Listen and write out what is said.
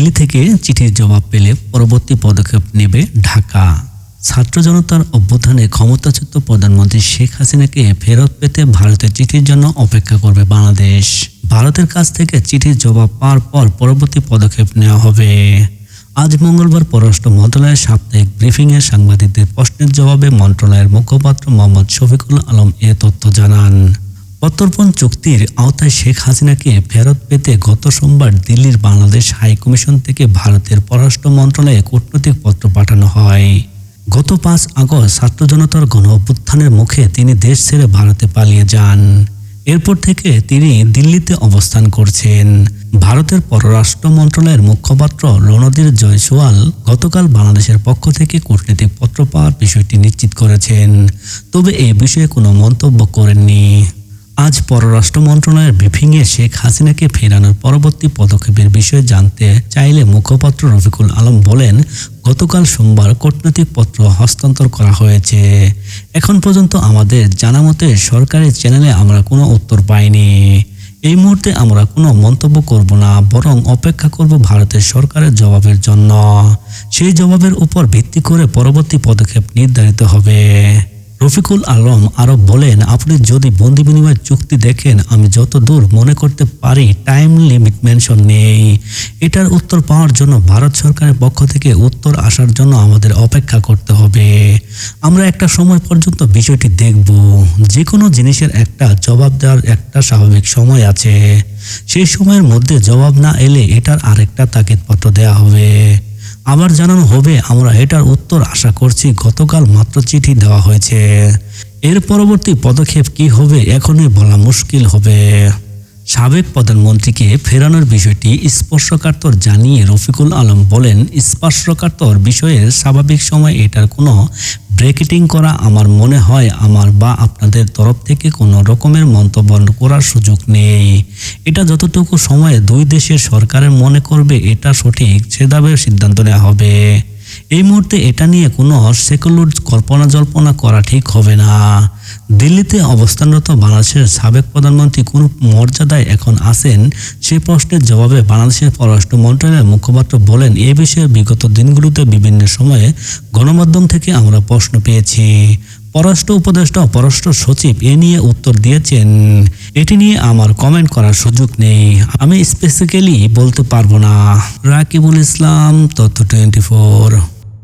দিল্লি থেকে চিঠির জবাব পেলে পরবর্তী পদক্ষেপ নেবে ঢাকা। ছাত্র জনতার অভ্যুত্থানে ক্ষমতাচ্যুত প্রধানমন্ত্রী শেখ হাসিনাকে ফেরত পেতে ভারতের চিঠির জন্য অপেক্ষা করবে বাংলাদেশ। ভারতের কাছ থেকে চিঠির জবাব পাওয়ার পর পরবর্তী পদক্ষেপ নেওয়া হবে। আজ মঙ্গলবার পররাষ্ট্র মন্ত্রণালয়ের সাপ্তাহিক ব্রিফিংয়ে সাংবাদিকদের প্রশ্নের জবাবে মন্ত্রণালয়ের মুখপাত্র মোহাম্মদ শফিকুল আলম এ তথ্য জানান। প্রত্যর্পণ চুক্তির আওতায় শেখ হাসিনাকে ফেরত পেতে গত সোমবার দিল্লির বাংলাদেশ হাই কমিশন থেকে ভারতের পররাষ্ট্র মন্ত্রণালয়ে কূটনৈতিক পত্র পাঠানো হয়। গত পাঁচ আগস্ট ছাত্র জনতার গণ অভ্যুত্থানের মুখে তিনি দেশ ছেড়ে ভারতে পালিয়ে যান। এরপর থেকে তিনি দিল্লিতে অবস্থান করছেন। ভারতের পররাষ্ট্র মন্ত্রণালয়ের মুখপাত্র রণধীর জয়সওয়াল গতকাল বাংলাদেশের পক্ষ থেকে কূটনৈতিক পত্র পাওয়ার বিষয়টি নিশ্চিত করেছেন। তবে এ বিষয়ে কোনো মন্তব্য করেননি। আজ পররাষ্ট্র মন্ত্রণালয়ের ব্রিফিংয়ে শেখ হাসিনাকে ফেরানোর পরবর্তী পদক্ষেপের বিষয়ে জানতে চাইলে মুখপাত্র রফিকুল আলম বলেন, গতকাল সোমবার কূটনৈতিক পত্র হস্তান্তর করা হয়েছে। এখন পর্যন্ত আমাদের জানা মতে সরকারি চ্যানেলে আমরা কোনো উত্তর পাইনি। এই মুহূর্তে আমরা কোনো মন্তব্য করব না, বরং অপেক্ষা করব ভারতের সরকারের জবাবের জন্য। সেই জবাবের উপর ভিত্তি করে পরবর্তী পদক্ষেপ নির্ধারিত হবে। রফিকুল আলম আরও বলেন, আপনি যদি বন্দি বিনিময় চুক্তি দেখেন, আমি যত দূর মনে করতে পারি টাইম লিমিট মেনশন নেই। এটার উত্তর পাওয়ার জন্য ভারত সরকারের পক্ষ থেকে উত্তর আসার জন্য আমাদের অপেক্ষা করতে হবে। আমরা একটা সময় পর্যন্ত বিষয়টি দেখব। যে কোনো জিনিসের একটা জবাব দেওয়ার একটা স্বাভাবিক সময় আছে। সেই সময়ের মধ্যে জবাব না এলে এটার আরেকটা তাগিদপত্র দেওয়া হবে। আবার জানানো হবে, আমরা এটার উত্তর আশা করছি। গতকাল মাত্র চিঠি দেওয়া হয়েছে। এর পরবর্তী পদক্ষেপ কি হবে, এখনই বলা মুশকিল হবে। সাবেক প্রধানমন্ত্রীকে ফেরানোর বিষয়টি স্পর্শকাতর জানিয়ে রফিকুল আলম বলেন, স্পর্শকাতর বিষয়ের স্বাভাবিক সময় এটার কোনো ব্রেকেটিং করা আমার মনে হয় আমার বা আপনাদের তরফ থেকে কোনো রকমের মন্তব্য করার সুযোগ নেই। এটা যতটুকু সময়ে দুই দেশের সরকারের মনে করবে, এটা সঠিক সেভাবে সিদ্ধান্ত নেওয়া হবে। এই মুহূর্তে এটা নিয়ে কোনো সেকুলার কল্পনা জল্পনা করা ঠিক হবে না। দিল্লিতে অবস্থানরত বাংলাদেশের সাবেক প্রধানমন্ত্রী কোন মর্যাদায় এখন আছেন। সে প্রশ্নের জবাবে বাংলাদেশের পররাষ্ট্র মন্ত্রণালয়ের মুখপাত্র বলেন, এ বিষয়ে বিগত দিনগুলোতে বিভিন্ন সময়ে গণমাধ্যম থেকে আমরা প্রশ্ন পেয়েছি। পররাষ্ট্র উপদেষ্টা, পররাষ্ট্র সচিব, এ নিয়ে উত্তর দিয়েছেন। এটি নিয়ে আমার কমেন্ট করার সুযোগ নেই। আমি স্পেসিক্যালি বলতে পারব না। রাকিবুল ইসলাম, তথ্য টোয়েন্টি ফোর